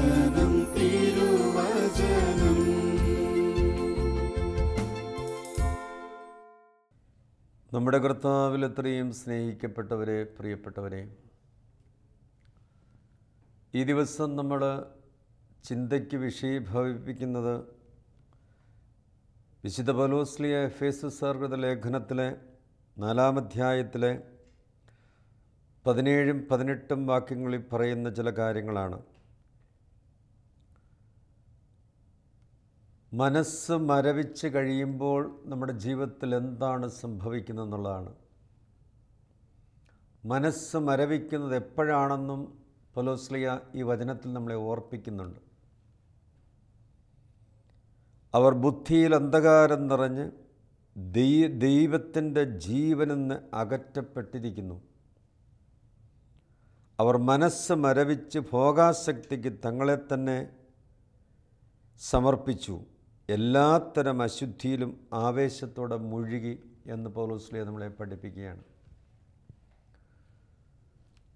തിരുവചനം തിരുവചനം. നമ്മുടെ കർത്താവിൽ എത്രയും സ്നേഹിക്കപ്പെട്ടവരെ പ്രിയപ്പെട്ടവരെ ഈ ദിവസം നമ്മൾ ചിന്തയ്ക്ക് വിഷയീഭവിപ്പിക്കുന്നത് വിശുദ്ധ പലോസ്ലിയ എഫ് എസ് സാർകൃത ലേഖനത്തിലെ നാലാമധ്യായത്തിലെ പതിനേഴും പതിനെട്ടും വാക്യങ്ങളിൽ പറയുന്ന ചില കാര്യങ്ങളാണ്. മനസ്സ് മരവിച്ച് കഴിയുമ്പോൾ നമ്മുടെ ജീവിതത്തിൽ എന്താണ് സംഭവിക്കുന്നത് എന്നുള്ളതാണ് മനസ്സ് മരവിക്കുന്നത് എപ്പോഴാണെന്നും പൊലോസ്ലിയ ഈ വചനത്തിൽ നമ്മളെ ഓർപ്പിക്കുന്നുണ്ട്. അവർ ബുദ്ധിയിൽ അന്ധകാരം നിറഞ്ഞ് ദൈ ദൈവത്തിന്റെ ജീവനെന്ന് അകറ്റപ്പെട്ടിരിക്കുന്നു. അവർ മനസ്സ് മരവിച്ച് ഭോഗാസക്തിക്ക് തങ്ങളെ തന്നെ സമർപ്പിച്ചു. എല്ലാത്തരം അശുദ്ധിയിലും ആവേശത്തോടെ മുഴുകി എന്ന് പൗലോസ്ലിയ നമ്മളെ പഠിപ്പിക്കുകയാണ്.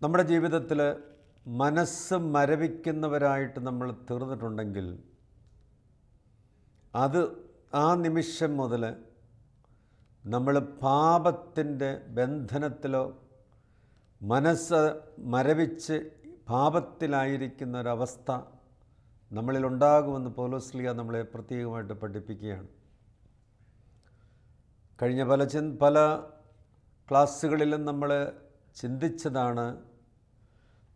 നമ്മുടെ ജീവിതത്തിൽ മനസ്സ് മരവിക്കുന്നവരായിട്ട് നമ്മൾ തീർന്നിട്ടുണ്ടെങ്കിൽ അത് ആ നിമിഷം മുതൽ നമ്മൾ പാപത്തിന്റെ ബന്ധനത്തിലോ മനസ്സ് മരവിച്ച് പാപത്തിലായിരിക്കുന്ന ഒരവസ്ഥ നമ്മളിലുണ്ടാകുമെന്ന് പൗലോസ്ലിയ നമ്മളെ പ്രത്യേകമായിട്ട് പഠിപ്പിക്കുകയാണ്. കഴിഞ്ഞ പല ചിന് പല ക്ലാസ്സുകളിലും നമ്മൾ ചിന്തിച്ചതാണ്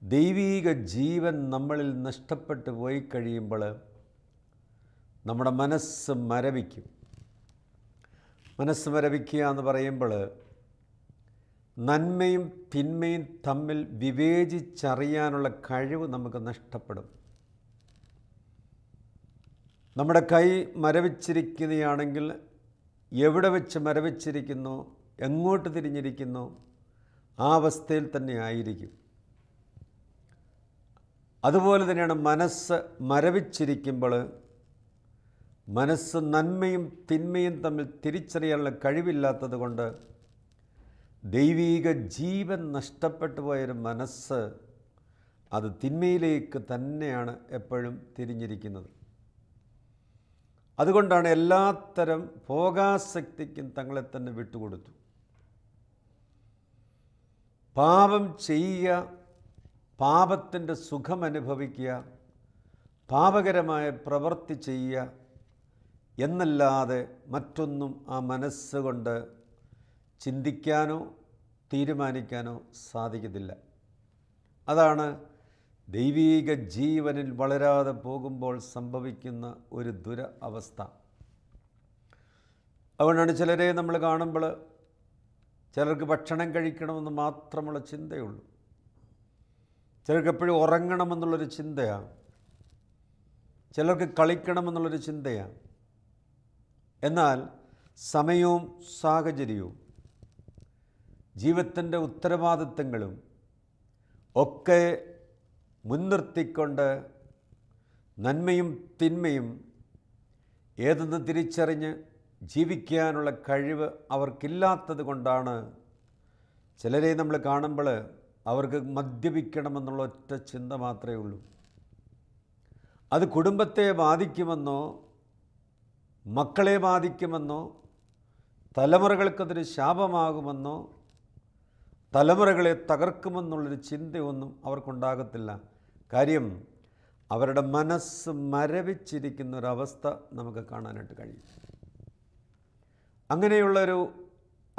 ദൈവീക ജീവൻ നമ്മളിൽ നഷ്ടപ്പെട്ടു പോയി കഴിയുമ്പോൾ നമ്മുടെ മനസ്സ് മരവിക്കും. മനസ്സ് മരവിക്കുക എന്ന് പറയുമ്പോൾ നന്മയും തിന്മയും തമ്മിൽ വിവേചിച്ചറിയാനുള്ള കഴിവ് നമുക്ക് നഷ്ടപ്പെടും. നമ്മുടെ കൈ മരവിച്ചിരിക്കുകയാണെങ്കിൽ എവിടെ വെച്ച് മരവിച്ചിരിക്കുന്നു എങ്ങോട്ട് തിരിഞ്ഞിരിക്കുന്നു ആ അവസ്ഥയിൽ തന്നെ ആയിരിക്കും. അതുപോലെ തന്നെയാണ് മനസ്സ് മരവിച്ചിരിക്കുമ്പോൾ മനസ്സ് നന്മയും തിന്മയും തമ്മിൽ തിരിച്ചറിയാനുള്ള കഴിവില്ലാത്തത് കൊണ്ട് ദൈവീക ജീവൻ നഷ്ടപ്പെട്ടു പോയൊരു മനസ്സ് അത് തിന്മയിലേക്ക് തന്നെയാണ് എപ്പോഴും തിരിഞ്ഞിരിക്കുന്നത്. അതുകൊണ്ടാണ് എല്ലാത്തരം ഭോഗാസക്തിക്കും തങ്ങളെ തന്നെ വിട്ടുകൊടുത്തു. പാപം ചെയ്യുക പാപത്തിന്റെ സുഖം അനുഭവിക്കുക പാപകരമായ പ്രവൃത്തി ചെയ്യുക എന്നല്ലാതെ മറ്റൊന്നും ആ മനസ്സുകൊണ്ട് ചിന്തിക്കാനോ തീരുമാനിക്കാനോ സാധിക്കത്തില്ല. അതാണ് ദൈവീക ജീവനിൽ വളരാതെ പോകുമ്പോൾ സംഭവിക്കുന്ന ഒരു ദുര അവസ്ഥ. അതുകൊണ്ടാണ് ചിലരെ നമ്മൾ കാണുമ്പോൾ ചിലർക്ക് ഭക്ഷണം കഴിക്കണമെന്ന് മാത്രമുള്ള ചിന്തയുള്ളൂ. ചിലർക്ക് എപ്പോഴും ഉറങ്ങണമെന്നുള്ളൊരു ചിന്തയാണ്. ചിലർക്ക് കളിക്കണമെന്നുള്ളൊരു ചിന്തയാണ്. എന്നാൽ സമയവും സാഹചര്യവും ജീവിതത്തിന്റെ ഉത്തരവാദിത്തങ്ങളും ഒക്കെ മുൻനിർത്തിക്കൊണ്ട് നന്മയും തിന്മയും ഏതെന്ന് തിരിച്ചറിഞ്ഞ് ജീവിക്കാനുള്ള കഴിവ് അവർക്കില്ലാത്തത് കൊണ്ടാണ്. ചിലരെ നമ്മൾ കാണുമ്പോൾ അവർക്ക് മദ്യപിക്കണമെന്നുള്ള ഒറ്റ ചിന്ത മാത്രമേ ഉള്ളൂ. അത് കുടുംബത്തെ ബാധിക്കുമെന്നോ മക്കളെ ബാധിക്കുമെന്നോ തലമുറകൾക്കതൊരു ശാപമാകുമെന്നോ തലമുറകളെ തകർക്കുമെന്നുള്ളൊരു ചിന്തയൊന്നും അവർക്കുണ്ടാകത്തില്ല. കാര്യം അവരുടെ മനസ്സ് മരവിച്ചിരിക്കുന്ന ഒരവസ്ഥ നമുക്ക് കാണാനായിട്ട് കഴിയും. അങ്ങനെയുള്ളൊരു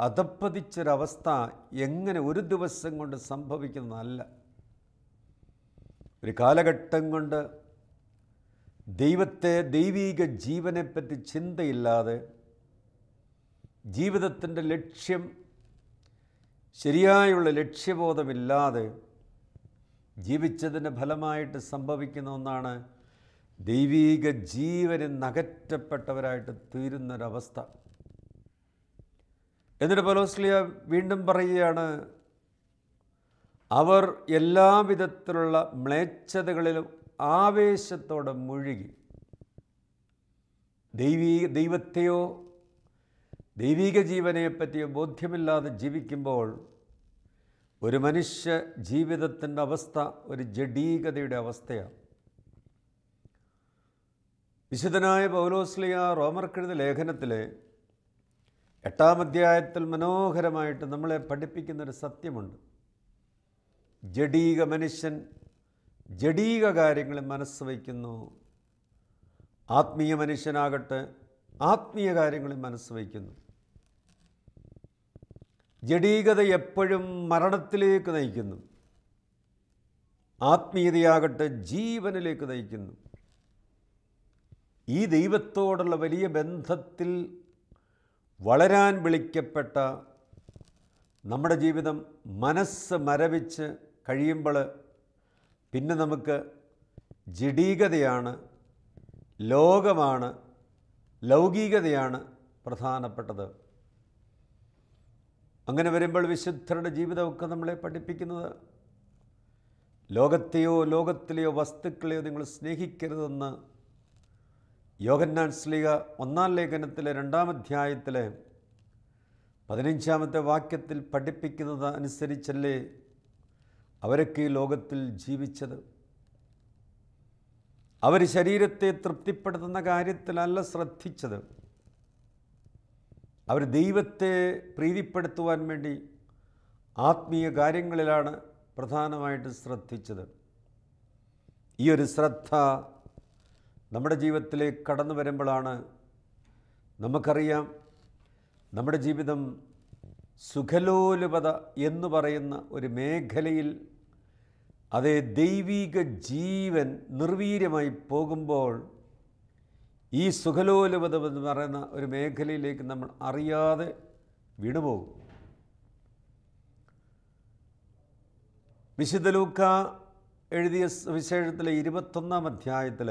അധപ്പതിച്ചൊരവസ്ഥ എങ്ങനെ ഒരു ദിവസം കൊണ്ട് സംഭവിക്കുന്നതല്ല. ഒരു കാലഘട്ടം കൊണ്ട് ദൈവത്തെ ദൈവീക ജീവനെപ്പറ്റി ചിന്തയില്ലാതെ ജീവിതത്തിന്റെ ലക്ഷ്യം ശരിയായുള്ള ലക്ഷ്യബോധമില്ലാതെ ജീവിച്ചതിന്റെ ഫലമായിട്ട് സംഭവിക്കുന്ന ഒന്നാണ് ദൈവീക ജീവനിൽ നകറ്റപ്പെട്ടവരായിട്ട് തീരുന്നൊരവസ്ഥ. എന്നിട്ട് പലോസ്ലിയ വീണ്ടും പറയുകയാണ് അവർ എല്ലാവിധത്തിലുള്ള മ്ലേച്ഛതകളിലും ആവേശത്തോടെ മുഴുകി. ദൈവീക ദൈവത്തെയോ ദൈവിക ജീവനെപ്പറ്റിയോ ബോധ്യമില്ലാതെ ജീവിക്കുമ്പോൾ ഒരു മനുഷ്യ ജീവിതത്തിന്റെ അവസ്ഥ ഒരു ജഡീകതയുടെ അവസ്ഥയാണ്. വിശുദ്ധനായ പൗലോസ്ലിയ റോമർക്കെഴുത ലേഖനത്തിലെ എട്ടാം അധ്യായത്തിൽ മനോഹരമായിട്ട് നമ്മളെ പഠിപ്പിക്കുന്നൊരു സത്യമുണ്ട്. ജഡീക മനുഷ്യൻ ജഡീക കാര്യങ്ങളിൽ മനസ്സ് വയ്ക്കുന്നു. ആത്മീയ മനുഷ്യനാകട്ടെ ആത്മീയ കാര്യങ്ങളിൽ മനസ്സ് വയ്ക്കുന്നു. ജഡീകത എപ്പോഴും മരണത്തിലേക്ക് നയിക്കുന്നു. ആത്മീയതയാകട്ടെ ജീവനിലേക്ക് നയിക്കുന്നു. ഈ ദൈവത്തോടുള്ള വലിയ ബന്ധത്തിൽ വളരാൻ വിളിക്കപ്പെട്ട നമ്മുടെ ജീവിതം മനസ്സ് മരവിച്ച് കഴിയുമ്പോൾ പിന്നെ നമുക്ക് ജഡീകതയാണ് ലോകമാണ് ലൗകികതയാണ് പ്രധാനപ്പെട്ടത്. അങ്ങനെ വരുമ്പോൾ വിശുദ്ധരുടെ ജീവിതമൊക്കെ നമ്മളെ പഠിപ്പിക്കുന്നത് ലോകത്തെയോ ലോകത്തിലെയോ വസ്തുക്കളെയോ നിങ്ങൾ സ്നേഹിക്കരുതെന്ന് യോഗന്നാൻ സ്ലീഗ ഒന്നാം ലേഖനത്തിലെ രണ്ടാം അധ്യായത്തിലെ പതിനഞ്ചാമത്തെ വാക്യത്തിൽ പഠിപ്പിക്കുന്നത് അനുസരിച്ചല്ലേ അവരൊക്കെ ഈ ലോകത്തിൽ ജീവിച്ചത്? അവർ ശരീരത്തെ തൃപ്തിപ്പെടുത്തുന്ന കാര്യത്തിലല്ല ശ്രദ്ധിച്ചത്. അവർ ദൈവത്തെ പ്രീതിപ്പെടുത്തുവാൻ വേണ്ടി ആത്മീയ കാര്യങ്ങളിലാണ് പ്രധാനമായിട്ട് ശ്രദ്ധിച്ചത്. ഈ ഒരു ശ്രദ്ധ നമ്മുടെ ജീവിതത്തിലേക്ക് കടന്നു വരുമ്പോഴാണ് നമുക്കറിയാം നമ്മുടെ ജീവിതം സുഖലോലുപത എന്ന് പറയുന്ന ഒരു മേഖലയിൽ അതേ ദൈവീക ജീവൻ നിർവീര്യമായി പോകുമ്പോൾ ഈ സുഖലോലുപത എന്ന് പറയുന്ന ഒരു മേഖലയിലേക്ക് നമ്മൾ അറിയാതെ വീണുപോകും വിശുദ്ധ ലൂക്ക എഴുതിയ വിശേഷത്തിലെ ഇരുപത്തൊന്നാം അധ്യായത്തിൽ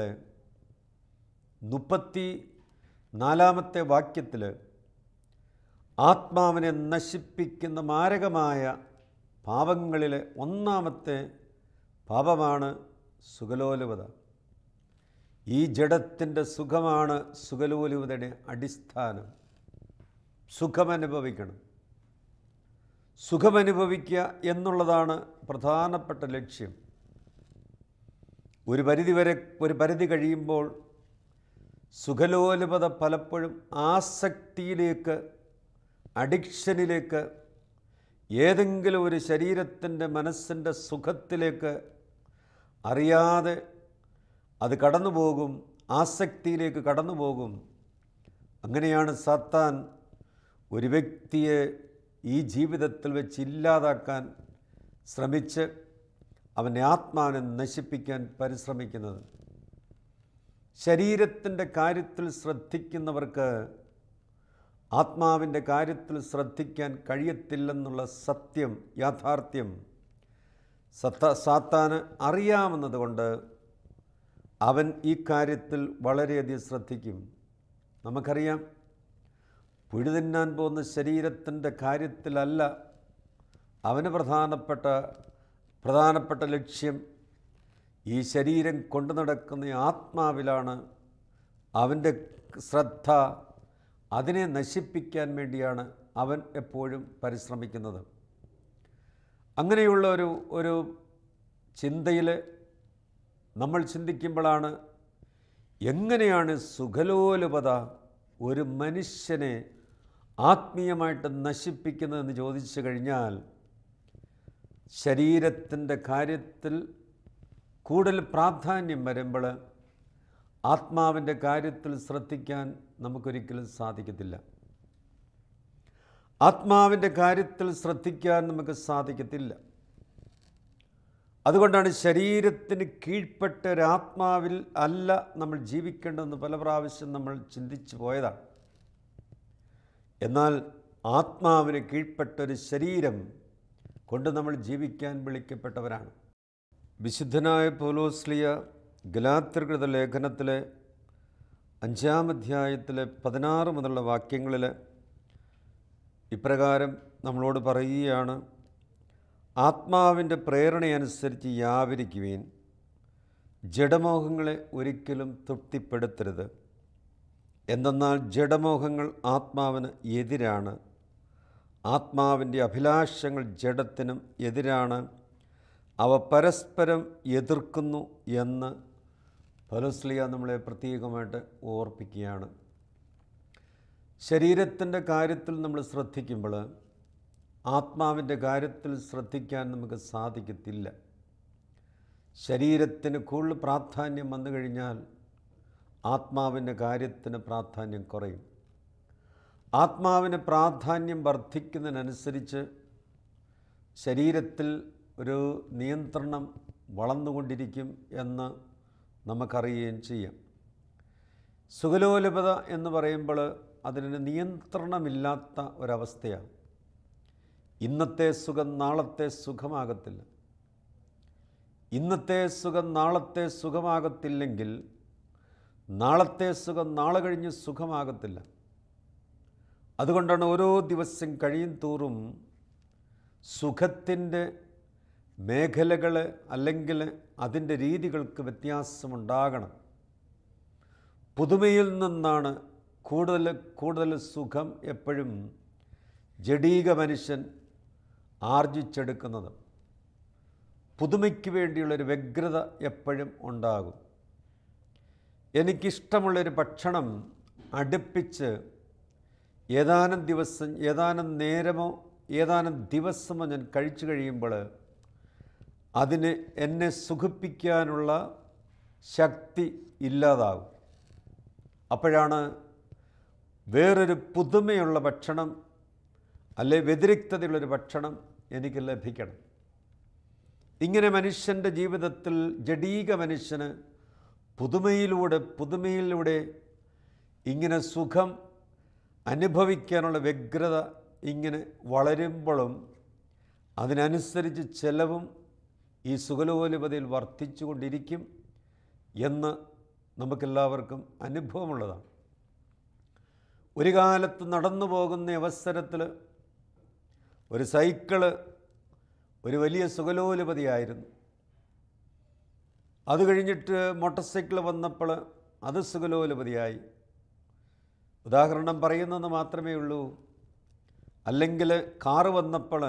മുപ്പത്തി നാലാമത്തെ വാക്യത്തിൽ ആത്മാവിനെ നശിപ്പിക്കുന്ന മാരകമായ പാപങ്ങളിലെ ഒന്നാമത്തെ പാപമാണ് സുഖലോലുപത ഈ ജഡത്തിന്റെ സുഖമാണ് സുഖലോലുപതയുടെ അടിസ്ഥാനം. സുഖമനുഭവിക്കണം. സുഖമനുഭവിക്കുക എന്നുള്ളതാണ് പ്രധാനപ്പെട്ട ലക്ഷ്യം. ഒരു പരിധി വരെ ഒരു പരിധി കഴിയുമ്പോൾ സുഖലോലുപത പലപ്പോഴും ആസക്തിയിലേക്ക് അഡിക്ഷനിലേക്ക് ഏതെങ്കിലും ഒരു ശരീരത്തിന്റെ മനസ്സിന്റെ സുഖത്തിലേക്ക് അറിയാതെ അത് കടന്നു പോകും ആസക്തിയിലേക്ക് കടന്നു പോകും. അങ്ങനെയാണ് സാത്താൻ ഒരു വ്യക്തിയെ ഈ ജീവിതത്തിൽ വെച്ച് ഇല്ലാതാക്കാൻ ശ്രമിച്ച് അവന്റെ ആത്മാവിനെ നശിപ്പിക്കാൻ പരിശ്രമിക്കുന്നത്. ശരീരത്തിന്റെ കാര്യത്തിൽ ശ്രദ്ധിക്കുന്നവർക്ക് ആത്മാവിന്റെ കാര്യത്തിൽ ശ്രദ്ധിക്കാൻ കഴിയത്തില്ലെന്നുള്ള സത്യം യാഥാർത്ഥ്യം സത്ത സാത്താന് അറിയാമെന്നതുകൊണ്ട് അവൻ ഈ കാര്യത്തിൽ വളരെയധികം ശ്രദ്ധിക്കും. നമുക്കറിയാം പുഴുതിന്നാൻ പോകുന്ന ശരീരത്തിന്റെ കാര്യത്തിലല്ല അവന് പ്രധാനപ്പെട്ട പ്രധാനപ്പെട്ട ലക്ഷ്യം ഈ ശരീരം കൊണ്ടു നടക്കുന്ന ആത്മാവിലാണ് അവന്റെ ശ്രദ്ധ അതിനെ നശിപ്പിക്കാൻ വേണ്ടിയാണ് അവൻ എപ്പോഴും പരിശ്രമിക്കുന്നത്. അങ്ങനെയുള്ള ഒരു ഒരു ചിന്തയിൽ നമ്മൾ ചിന്തിക്കുമ്പോഴാണ് എങ്ങനെയാണ് സുഖലോലുപത ഒരു മനുഷ്യനെ ആത്മീയമായിട്ട് നശിപ്പിക്കുന്നതെന്ന് ചോദിച്ചു കഴിഞ്ഞാൽ ശരീരത്തിന്റെ കാര്യത്തിൽ കൂടുതൽ പ്രാധാന്യം വരുമ്പോൾ ആത്മാവിന്റെ കാര്യത്തിൽ ശ്രദ്ധിക്കാൻ നമുക്കൊരിക്കലും സാധിക്കത്തില്ല. ആത്മാവിന്റെ കാര്യത്തിൽ ശ്രദ്ധിക്കാൻ നമുക്ക് സാധിക്കത്തില്ല. അതുകൊണ്ടാണ് ശരീരത്തിന് കീഴ്പ്പെട്ട ഒരാത്മാവിൽ അല്ല നമ്മൾ ജീവിക്കേണ്ടതെന്ന് പല പ്രാവശ്യം നമ്മൾ ചിന്തിച്ചു പോയതാണ്. എന്നാൽ ആത്മാവിന് കീഴ്പ്പെട്ടൊരു ശരീരം കൊണ്ട് നമ്മൾ ജീവിക്കാൻ വിളിക്കപ്പെട്ടവരാണ്. വിശുദ്ധനായ പോലോസ്ലിയ ഗലാത്രികൃത ലേഖനത്തിലെ അഞ്ചാം അധ്യായത്തിലെ പതിനാറ് മുതലുള്ള വാക്യങ്ങളിൽ ഇപ്രകാരം നമ്മളോട് പറയുകയാണ് ആത്മാവിന്റെ പ്രേരണയനുസരിച്ച് യാവരിക്കുവീൻ ജഡമോഹങ്ങളെ ഒരിക്കലും തൃപ്തിപ്പെടുത്തരുത്. എന്തെന്നാൽ ജഡമോഹങ്ങൾ ആത്മാവിന് എതിരാണ്. ആത്മാവിന്റെ അഭിലാഷങ്ങൾ ജഡത്തിനും എതിരാണ്. അവ പരസ്പരം എതിർക്കുന്നു എന്ന് ഫലോസ്ലിയ നമ്മളെ പ്രത്യേകമായിട്ട് ഓർപ്പിക്കുകയാണ്. ശരീരത്തിന്റെ കാര്യത്തിൽ നമ്മൾ ശ്രദ്ധിക്കുമ്പോൾ ആത്മാവിന്റെ കാര്യത്തിൽ ശ്രദ്ധിക്കാൻ നമുക്ക് സാധിക്കത്തില്ല. ശരീരത്തിന് കൂടുതൽ പ്രാധാന്യം വന്നു കഴിഞ്ഞാൽ ആത്മാവിന്റെ കാര്യത്തിന് പ്രാധാന്യം കുറയും. ആത്മാവിന് പ്രാധാന്യം വർദ്ധിക്കുന്നതിനനുസരിച്ച് ശരീരത്തിൽ ഒരു നിയന്ത്രണം വളർന്നുകൊണ്ടിരിക്കും എന്ന് നമുക്കറിയുകയും ചെയ്യാം. സുഖലോലഭത എന്ന് പറയുമ്പോൾ അതിന് നിയന്ത്രണമില്ലാത്ത ഒരവസ്ഥയാണ്. ഇന്നത്തെ സുഖം നാളത്തെ സുഖമാകത്തില്ല. ഇന്നത്തെ സുഖം നാളത്തെ സുഖമാകത്തില്ലെങ്കിൽ നാളത്തെ സുഖം നാളെ കഴിഞ്ഞ് സുഖമാകത്തില്ല. അതുകൊണ്ടാണ് ഓരോ ദിവസം കഴിയും തോറും സുഖത്തിന്റെ മേഖലകൾ അല്ലെങ്കിൽ അതിന്റെ രീതികൾക്ക് വ്യത്യാസമുണ്ടാകണം. പുതുമയിൽ നിന്നാണ് കൂടുതൽ കൂടുതൽ സുഖം എപ്പോഴും ജഡീക മനുഷ്യൻ ആർജിച്ചെടുക്കുന്നത്. പുതുമയ്ക്ക് വേണ്ടിയുള്ളൊരു വ്യഗ്രത എപ്പോഴും ഉണ്ടാകും. എനിക്കിഷ്ടമുള്ളൊരു ഭക്ഷണം അടുപ്പിച്ച് ഏതാനും ദിവസം ഏതാനും നേരമോ ഏതാനും ദിവസമോ ഞാൻ കഴിച്ചു കഴിയുമ്പോൾ അതിന് എന്നെ സുഖിപ്പിക്കാനുള്ള ശക്തി ഇല്ലാതാകും. അപ്പോഴാണ് വേറൊരു പുതുമയുള്ള ഭക്ഷണം അല്ലെ വ്യതിരിക്തതയുള്ളൊരു ഭക്ഷണം എനിക്ക് ലഭിക്കണം. ഇങ്ങനെ മനുഷ്യന്റെ ജീവിതത്തിൽ ജഡീക മനുഷ്യന് പുതുമയിലൂടെ പുതുമയിലൂടെ ഇങ്ങനെ സുഖം അനുഭവിക്കാനുള്ള വ്യഗ്രത ഇങ്ങനെ വളരുമ്പോഴും അതിനനുസരിച്ച് ചെലവും ഈ സുഖലോലുപതയിൽ വർദ്ധിച്ചു കൊണ്ടിരിക്കും എന്ന് നമുക്കെല്ലാവർക്കും അനുഭവമുള്ളതാണ്. ഒരു കാലത്ത് നടന്നു പോകുന്ന അവസരത്തിൽ ഒരു സൈക്കിൾ ഒരു വലിയ സുഖലോലപതിയായിരുന്നു അത് കഴിഞ്ഞിട്ട് മോട്ടോർ സൈക്കിൾ വന്നപ്പോൾ അത് സുഖലോലപതിയായി. ഉദാഹരണം പറയുന്നത് മാത്രമേ ഉള്ളൂ. അല്ലെങ്കിൽ കാറ് വന്നപ്പോൾ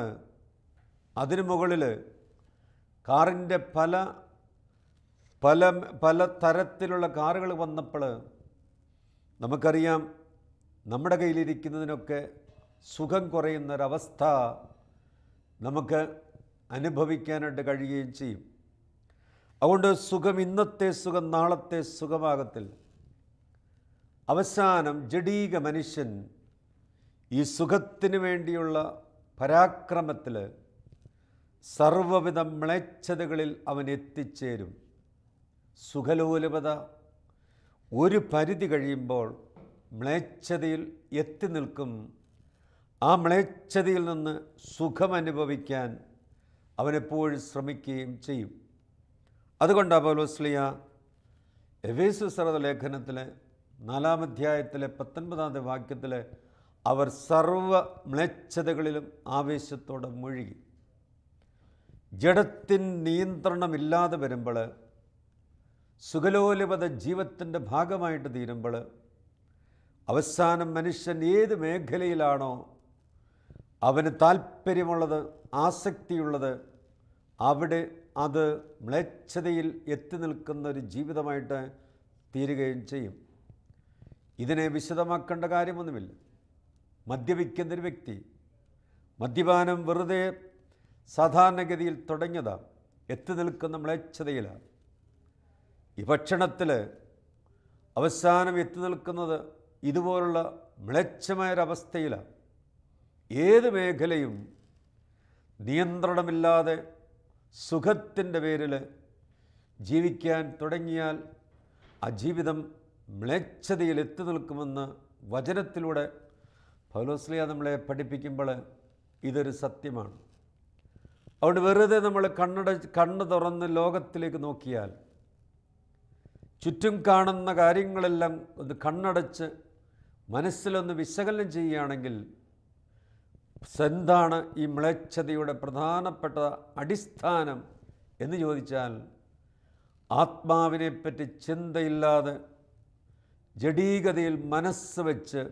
അതിന് മുകളിൽ കാറിന്റെ പല പല പല തരത്തിലുള്ള കാറുകൾ വന്നപ്പോൾ നമുക്കറിയാം നമ്മുടെ കയ്യിലിരിക്കുന്നതിനൊക്കെ സുഖം കുറയുന്നൊരവസ്ഥ നമുക്ക് അനുഭവിക്കാനായിട്ട് കഴിയുകയും ചെയ്യും. അതുകൊണ്ട് സുഖം ഇന്നത്തെ സുഖം നാളത്തെ സുഖമാകത്തില്ല അവസാനം ജഡീക മനുഷ്യൻ ഈ സുഖത്തിന് വേണ്ടിയുള്ള പരാക്രമത്തിൽ സർവവിധ മ്ലേച്ഛതകളിൽ അവൻ എത്തിച്ചേരും. സുഖലോലുപത ഒരു പരിധി കഴിയുമ്പോൾ മ്ലേച്ഛതയിൽ എത്തി നിൽക്കും ആ മ്ലേച്ഛതയിൽ നിന്ന് സുഖമനുഭവിക്കാൻ അവനെപ്പോഴും ശ്രമിക്കുകയും ചെയ്യും. അതുകൊണ്ട് പൗലോസ്ലിയ എവേസു സർവ ലേഖനത്തിലെ നാലാം അധ്യായത്തിലെ പത്തൊൻപതാമത്തെ വാക്യത്തിൽ അവർ സർവ മ്ലേച്ഛതകളിലും ആവേശത്തോടെ മുഴുകി. ജഡത്തിൻ നിയന്ത്രണമില്ലാതെ വരുമ്പോൾ സുഖലോലപത ജീവത്തിന്റെ ഭാഗമായിട്ട് തീരുമ്പോൾ അവസാനം മനുഷ്യൻ ഏത് മേഖലയിലാണോ അവന് താല്പര്യമുള്ളത് ആസക്തിയുള്ളത് അവിടെ അത് മ്ലേച്ഛതയിൽ എത്തി നിൽക്കുന്ന ഒരു ജീവിതമായിട്ട് തീരുകയും ചെയ്യും. ഇതിനെ വിശദമാക്കേണ്ട കാര്യമൊന്നുമില്ല. മദ്യപിക്കുന്നൊരു വ്യക്തി മദ്യപാനം വെറുതെ സാധാരണഗതിയിൽ തുടങ്ങിയതാണ് എത്തി നിൽക്കുന്ന മ്ലേച്ഛതയിലാണ് ഈ ഭക്ഷണത്തിൽ അവസാനം എത്തി നിൽക്കുന്നത് ഇതുപോലുള്ള മ്ലേച്ഛമായൊരവസ്ഥയിലാണ് ഏത് മേഖലയും നിയന്ത്രണമില്ലാതെ സുഖത്തിന്റെ പേരിൽ ജീവിക്കാൻ തുടങ്ങിയാൽ ആ ജീവിതം മ്ലേച്ഛതയിൽ എത്തി നിൽക്കുമെന്ന് വചനത്തിലൂടെ പൗലോസ്ലിയ നമ്മളെ പഠിപ്പിക്കുമ്പോൾ ഇതൊരു സത്യമാണ്. അതുകൊണ്ട് വെറുതെ നമ്മൾ കണ്ണട കണ്ണ് തുറന്ന് ലോകത്തിലേക്ക് നോക്കിയാൽ ചുറ്റും കാണുന്ന കാര്യങ്ങളെല്ലാം ഒന്ന് കണ്ണടച്ച് മനസ്സിലൊന്ന് വിശകലനം ചെയ്യുകയാണെങ്കിൽ എന്താണ് ഈ മ്ലേച്ഛതയുടെ പ്രധാനപ്പെട്ട അടിസ്ഥാനം എന്ന് ചോദിച്ചാൽ ആത്മാവിനെപ്പറ്റി ചിന്തയില്ലാതെ ജഡീകതയിൽ മനസ്സ് വെച്ച്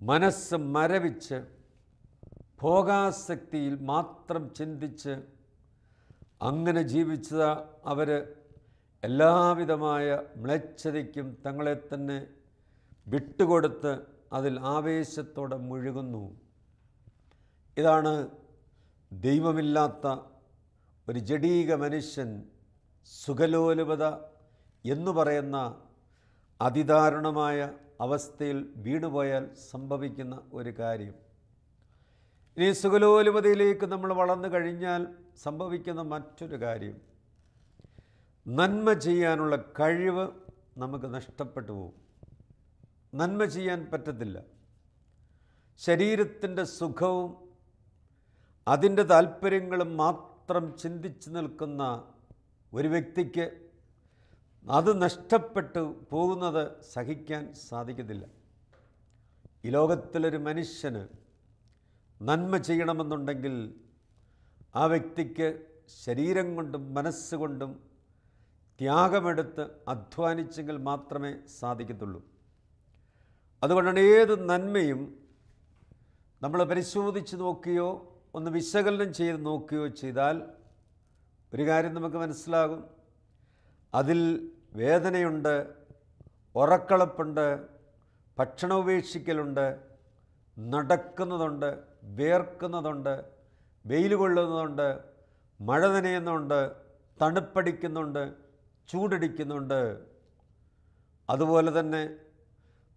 മനസ്സ് മരവിച്ച് ഭോഗാസക്തിയിൽ മാത്രം ചിന്തിച്ച് അങ്ങനെ ജീവിച്ച അവർ എല്ലാവിധമായ മ്ലേച്ഛതയ്ക്കും തങ്ങളെ തന്നെ വിട്ടുകൊടുത്ത് അതിൽ ആവേശത്തോടെ മുഴുകുന്നു. ഇതാണ് ദൈവമില്ലാത്ത ഒരു ജഡീക മനുഷ്യൻ സുഖലോലുപത എന്ന് പറയുന്ന അതിദാരുണമായ അവസ്ഥയിൽ വീണുപോയാൽ സംഭവിക്കുന്ന ഒരു കാര്യം. ഇനി സുഖലോലുപതയിലേക്ക് നമ്മൾ വളർന്നു കഴിഞ്ഞാൽ സംഭവിക്കുന്ന മറ്റൊരു കാര്യം. നന്മ ചെയ്യാനുള്ള കഴിവ് നമുക്ക് നഷ്ടപ്പെട്ടു പോകും. നന്മ ചെയ്യാൻ പറ്റത്തില്ല. ശരീരത്തിന്റെ സുഖവും അതിന്റെ താല്പര്യങ്ങളും മാത്രം ചിന്തിച്ചു നിൽക്കുന്ന ഒരു വ്യക്തിക്ക് അത് നഷ്ടപ്പെട്ടു പോകുന്നത് സഹിക്കാൻ സാധിക്കത്തില്ല. ഈ ലോകത്തിലൊരു മനുഷ്യന് നന്മ ചെയ്യണമെന്നുണ്ടെങ്കിൽ ആ വ്യക്തിക്ക് ശരീരം കൊണ്ടും മനസ്സുകൊണ്ടും ത്യാഗമെടുത്ത് അധ്വാനിച്ചെങ്കിൽ മാത്രമേ സാധിക്കത്തുള്ളൂ. അതുകൊണ്ടാണ് ഏത് നന്മയും നമ്മൾ പരിശോധിച്ച് നോക്കുകയോ ഒന്ന് വിശകലനം ചെയ്ത് നോക്കുകയോ ചെയ്താൽ ഒരു കാര്യം നമുക്ക് മനസ്സിലാകും. അതിൽ വേദനയുണ്ട് ഉറക്കളപ്പുണ്ട് ഭക്ഷണം ഉപേക്ഷിക്കലുണ്ട് നടക്കുന്നതുണ്ട് വേർക്കുന്നതുണ്ട് വെയിൽ കൊള്ളുന്നതുണ്ട് മഴ നനയുന്നുണ്ട് തണുപ്പടിക്കുന്നുണ്ട് ചൂടടിക്കുന്നുണ്ട്. അതുപോലെ തന്നെ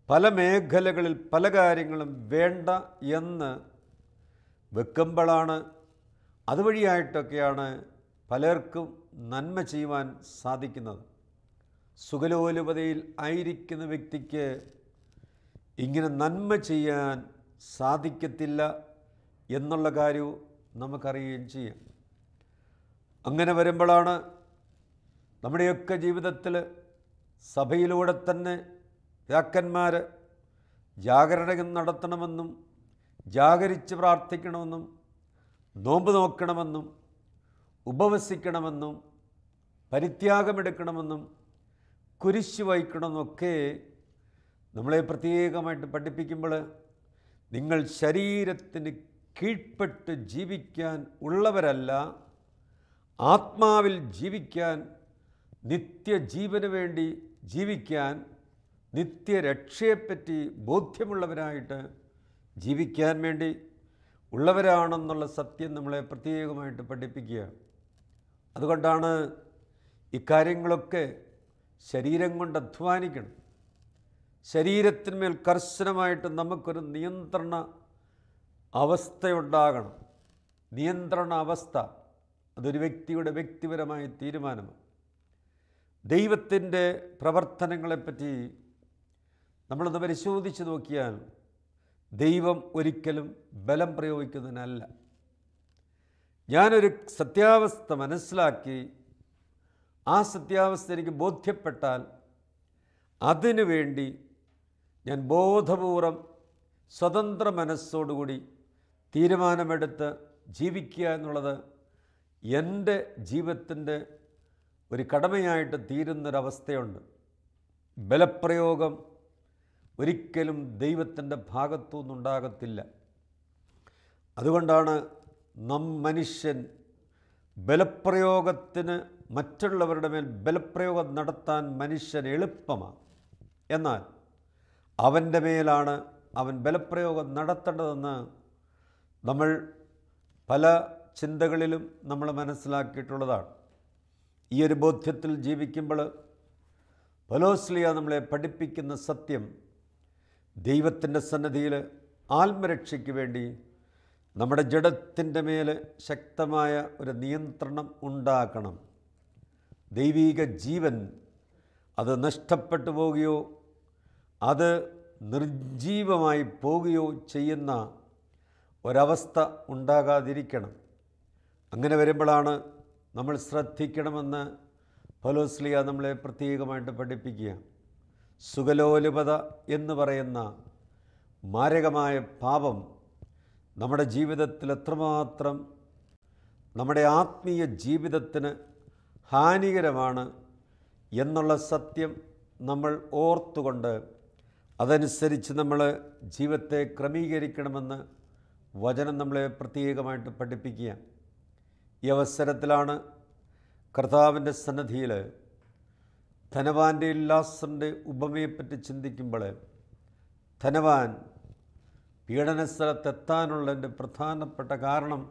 പല മേഖലകളിൽ പല കാര്യങ്ങളും വേണ്ട എന്ന് വെക്കുമ്പോഴാണ് അതുവഴിയായിട്ടൊക്കെയാണ് പലർക്കും നന്മ ചെയ്യുവാൻ സാധിക്കുന്നത്. സുഖലോലുപതയിൽ ആയിരിക്കുന്ന വ്യക്തിക്ക് ഇങ്ങനെ നന്മ ചെയ്യാൻ സാധിക്കത്തില്ല എന്നുള്ള കാര്യവും നമുക്കറിയുകയും ചെയ്യാം. അങ്ങനെ വരുമ്പോഴാണ് നമ്മുടെയൊക്കെ ജീവിതത്തിൽ സഭയിലൂടെ തന്നെ രാക്കന്മാർ ജാഗരണം നടത്തണമെന്നും ജാഗരിച്ച് പ്രാർത്ഥിക്കണമെന്നും നോമ്പ് നോക്കണമെന്നും ഉപവസിക്കണമെന്നും പരിത്യാഗമെടുക്കണമെന്നും കുരിശ് വഹിക്കണമെന്നൊക്കെ നമ്മളെ പ്രത്യേകമായിട്ട് പഠിപ്പിക്കുമ്പോൾ നിങ്ങൾ ശരീരത്തിന് കീഴ്പ്പെട്ട് ജീവിക്കാൻ ഉള്ളവരല്ല ആത്മാവിൽ ജീവിക്കാൻ നിത്യജീവന് വേണ്ടി ജീവിക്കാൻ നിത്യരക്ഷയെപ്പറ്റി ബോധ്യമുള്ളവരായിട്ട് ജീവിക്കാൻ വേണ്ടി ഉള്ളവരാണെന്നുള്ള സത്യം നമ്മളെ പ്രത്യേകമായിട്ട് പഠിപ്പിക്കുകയാണ് അതുകൊണ്ടാണ് ഇക്കാര്യങ്ങളൊക്കെ ശരീരം കൊണ്ട് അധ്വാനിക്കണം. ശരീരത്തിന്മേൽ കർശനമായിട്ട് നമുക്കൊരു നിയന്ത്രണ അവസ്ഥയുണ്ടാകണം. നിയന്ത്രണ അവസ്ഥ അതൊരു വ്യക്തിയുടെ വ്യക്തിപരമായ തീരുമാനമാണ്. ദൈവത്തിന്റെ പ്രവർത്തനങ്ങളെപ്പറ്റി നമ്മളൊന്ന് പരിശോധിച്ച് നോക്കിയാൽ ദൈവം ഒരിക്കലും ബലം പ്രയോഗിക്കുന്നതിനല്ല. ഞാനൊരു സത്യാവസ്ഥ മനസ്സിലാക്കി ആ സത്യാവസ്ഥ എനിക്ക് ബോധ്യപ്പെട്ടാൽ അതിനു വേണ്ടി ഞാൻ ബോധപൂർവം സ്വതന്ത്ര മനസ്സോടുകൂടി തീരുമാനമെടുത്ത് ജീവിക്കുക എന്നുള്ളത് എന്റെ ജീവിതത്തിന്റെ ഒരു കടമയായിട്ട് തീരുന്നൊരവസ്ഥയുണ്ട്. ബലപ്രയോഗം ഒരിക്കലും ദൈവത്തിന്റെ ഭാഗത്തു നിന്നുണ്ടാകത്തില്ല അതുകൊണ്ടാണ് നം മനുഷ്യൻ ബലപ്രയോഗത്തിന് മറ്റുള്ളവരുടെ മേൽ ബലപ്രയോഗം നടത്താൻ മനുഷ്യൻ എളുപ്പമാണ്. എന്നാൽ അവന്റെ മേലാണ് അവൻ ബലപ്രയോഗം നടത്തേണ്ടതെന്ന് നമ്മൾ പല ചിന്തകളിലും നമ്മൾ മനസ്സിലാക്കിയിട്ടുള്ളതാണ്. ഈ ഒരു ബോധ്യത്തിൽ ജീവിക്കുമ്പോൾ പലോസ്ലിയ നമ്മളെ പഠിപ്പിക്കുന്ന സത്യം ദൈവത്തിന്റെ സന്നദ്ധിയിൽ ആത്മരക്ഷയ്ക്ക് വേണ്ടി നമ്മുടെ ജഡത്തിന്റെ മേൽ ശക്തമായ ഒരു നിയന്ത്രണം ഉണ്ടാക്കണം. ദൈവീക ജീവൻ അത് നഷ്ടപ്പെട്ടു പോവുകയോ അത് നിർജീവമായി പോവുകയോ ചെയ്യുന്ന ഒരവസ്ഥ ഉണ്ടാകാതിരിക്കണം. അങ്ങനെ വരുമ്പോഴാണ് നമ്മൾ ശ്രദ്ധിക്കണമെന്ന് ഫലോസ്ലിയ നമ്മളെ പ്രത്യേകമായിട്ട് പഠിപ്പിക്കുക. സുഖലോലുപത എന്ന് പറയുന്ന മാരകമായ പാപം നമ്മുടെ ജീവിതത്തിൽ എത്രമാത്രം നമ്മുടെ ആത്മീയ ജീവിതത്തിന് ഹാനികരമാണ് എന്നുള്ള സത്യം നമ്മൾ ഓർത്തുകൊണ്ട് അതനുസരിച്ച് നമ്മൾ ജീവിതത്തെ ക്രമീകരിക്കണമെന്ന് വചനം നമ്മളെ പ്രത്യേകമായിട്ട് പഠിപ്പിക്കുക ഈ അവസരത്തിലാണ് കർത്താവിന്റെ സന്നദ്ധിയിൽ ധനവാന്റെ ലാസറിന്റെ ഉപമയെപ്പറ്റി ചിന്തിക്കുമ്പോൾ ധനവാൻ പീഡനസ്ഥലത്തെത്താനുള്ളതിന്റെ പ്രധാനപ്പെട്ട കാരണം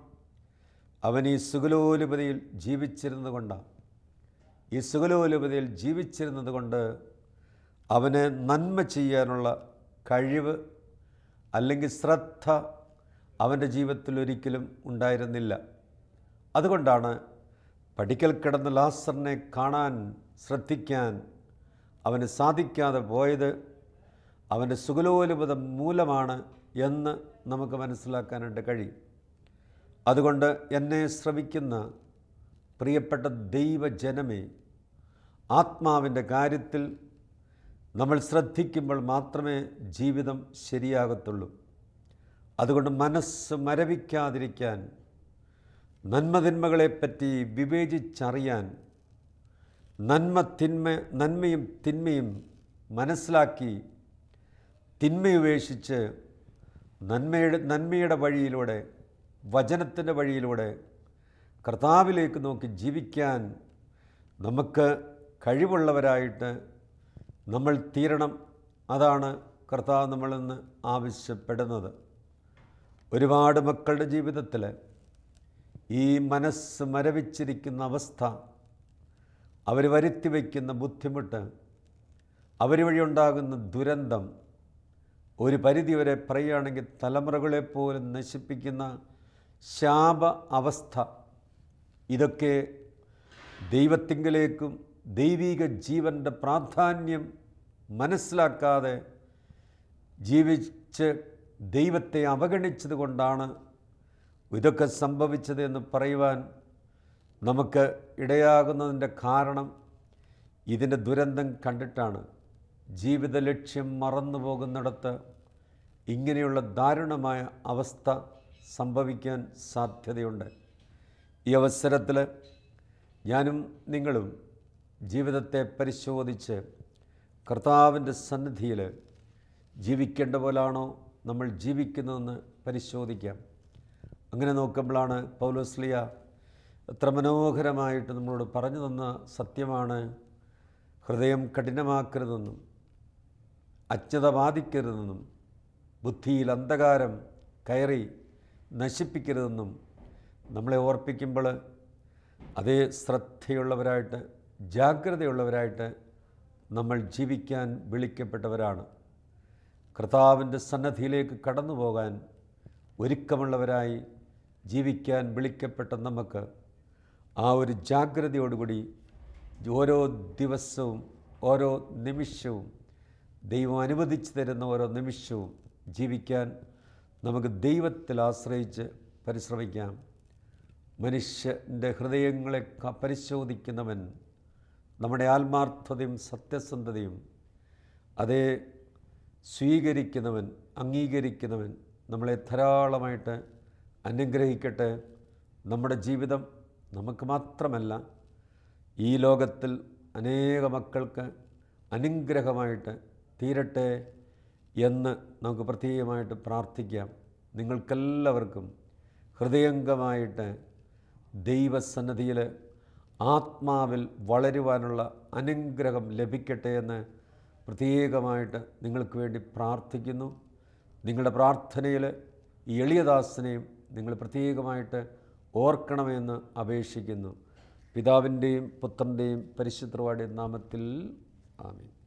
അവൻ ഈ സുഗലോലുപതിയിൽ ജീവിച്ചിരുന്നത് കൊണ്ടാണ്. ഈ സുഗലോലുപതിയിൽ ജീവിച്ചിരുന്നത് കൊണ്ട് അവന് നന്മ ചെയ്യാനുള്ള കഴിവ് അല്ലെങ്കിൽ ശ്രദ്ധ അവന്റെ ജീവിതത്തിൽ ഒരിക്കലും ഉണ്ടായിരുന്നില്ല. അതുകൊണ്ടാണ് പഠിക്കൽ കിടന്ന ലാസറിനെ കാണാൻ ശ്രദ്ധിക്കാൻ അവന് സാധിക്കാതെ പോയത് അവന്റെ സുഗലോലുപതം മൂലമാണ് എന്ന് നമുക്ക് മനസ്സിലാക്കാനായിട്ട് കഴിയും. അതുകൊണ്ട് എന്നെ ശ്രമിക്കുന്ന പ്രിയപ്പെട്ട ദൈവജനമേ ആത്മാവിന്റെ കാര്യത്തിൽ നമ്മൾ ശ്രദ്ധിക്കുമ്പോൾ മാത്രമേ ജീവിതം ശരിയാകത്തുള്ളൂ. അതുകൊണ്ട് മനസ്സ് മരവിക്കാതിരിക്കാൻ നന്മതിന്മകളെപ്പറ്റി വിവേചിച്ചറിയാൻ നന്മ തിന്മ നന്മയും തിന്മയും മനസ്സിലാക്കി തിന്മയുപേക്ഷിച്ച് നന്മയുടെ നന്മയുടെ വഴിയിലൂടെ വചനത്തിന്റെ വഴിയിലൂടെ കർത്താവിലേക്ക് നോക്കി ജീവിക്കാൻ നമുക്ക് കഴിവുള്ളവരായിട്ട് നമ്മൾ തീരണം. അതാണ് കർത്താവ് നമ്മളിൽ നിന്ന് ആവശ്യപ്പെടുന്നത്. ഒരുപാട് മക്കളുടെ ജീവിതത്തിൽ ഈ മനസ്സ് മരവിച്ചിരിക്കുന്ന അവസ്ഥ അവർ വരുത്തി വയ്ക്കുന്ന ബുദ്ധിമുട്ട് അവർ വഴി ഉണ്ടാകുന്ന ദുരന്തം ഒരു പരിധി പരിധിവരെ പറയുകയാണെങ്കിൽ തലമുറകളെപ്പോലും നശിപ്പിക്കുന്ന ശാപ അവസ്ഥ ഇതൊക്കെ ദൈവത്തിങ്കലേക്കും ദൈവിക ജീവന്റെ പ്രാധാന്യം മനസ്സിലാക്കാതെ ജീവിച്ച് ദൈവത്തെ അവഗണിച്ചത് കൊണ്ടാണ് ഇതൊക്കെ സംഭവിച്ചത് എന്ന് പറയുവാൻ നമുക്ക് ഇടയാകുന്നതിന്റെ കാരണം ഇതിന്റെ ദുരന്തം കണ്ടിട്ടാണ്. ജീവിത ലക്ഷ്യം മറന്നു പോകുന്നിടത്ത് ഇങ്ങനെയുള്ള ദാരുണമായ അവസ്ഥ സംഭവിക്കാൻ സാധ്യതയുണ്ട്. ഈ അവസരത്തിൽ ഞാനും നിങ്ങളും ജീവിതത്തെ പരിശോധിച്ച് കർത്താവിന്റെ സന്നിധിയിൽ ജീവിക്കേണ്ട പോലാണോ നമ്മൾ ജീവിക്കുന്നതെന്ന് പരിശോധിക്കാം. അങ്ങനെ നോക്കുമ്പോഴാണ് പൗലോസ്ലിയ എത്ര മനോഹരമായിട്ട് നമ്മളോട് പറഞ്ഞു തന്ന സത്യമാണ്. ഹൃദയം കഠിനമാക്കരുതെന്നും അജ്ഞത ബാധിക്കരുതെന്നും ബുദ്ധിയിൽ അന്ധകാരം കയറി നശിപ്പിക്കരുതെന്നും നമ്മളെ ഓർപ്പിക്കുമ്പോൾ അതേ ശ്രദ്ധയുള്ളവരായിട്ട് ജാഗ്രതയുള്ളവരായിട്ട് നമ്മൾ ജീവിക്കാൻ വിളിക്കപ്പെട്ടവരാണ്. കർത്താവിന്റെ സന്നദ്ധിയിലേക്ക് കടന്നു പോകാൻ ഒരുക്കമുള്ളവരായി ജീവിക്കാൻ വിളിക്കപ്പെട്ട നമുക്ക് ആ ഒരു ജാഗ്രതയോടുകൂടി ഓരോ ദിവസവും ഓരോ നിമിഷവും ദൈവം അനുവദിച്ചു തരുന്ന ഓരോ നിമിഷവും ജീവിക്കാൻ നമുക്ക് ദൈവത്തിൽ ആശ്രയിച്ച് പരിശ്രമിക്കാം. മനുഷ്യന്റെ ഹൃദയങ്ങളെ പരിശോധിക്കുന്നവൻ നമ്മുടെ ആത്മാർത്ഥതയും സത്യസന്ധതയും അതേ സ്വീകരിക്കുന്നവൻ അംഗീകരിക്കുന്നവൻ നമ്മളെ ധാരാളമായിട്ട് അനുഗ്രഹിക്കട്ടെ. നമ്മുടെ ജീവിതം നമുക്ക് മാത്രമല്ല ഈ ലോകത്തിൽ അനേക മക്കൾക്ക് അനുഗ്രഹമായിട്ട് തീരട്ടെ എന്ന് നമുക്ക് പ്രത്യേകമായിട്ട് പ്രാർത്ഥിക്കാം. നിങ്ങൾക്കെല്ലാവർക്കും ഹൃദയംഗമായിട്ട് ദൈവസന്നദ്ധിയിൽ ആത്മാവിൽ വളരുവാനുള്ള അനുഗ്രഹം ലഭിക്കട്ടെ എന്ന് പ്രത്യേകമായിട്ട് നിങ്ങൾക്ക് വേണ്ടി പ്രാർത്ഥിക്കുന്നു. നിങ്ങളുടെ പ്രാർത്ഥനയിൽ ഈ എളിയദാസനെയും നിങ്ങൾ പ്രത്യേകമായിട്ട് ഓർക്കണമെന്ന് അപേക്ഷിക്കുന്നു. പിതാവിന്റെയും പുത്രന്റെയും പരിശുദ്ധവാടിയ നാമത്തിൽ ആമീൻ.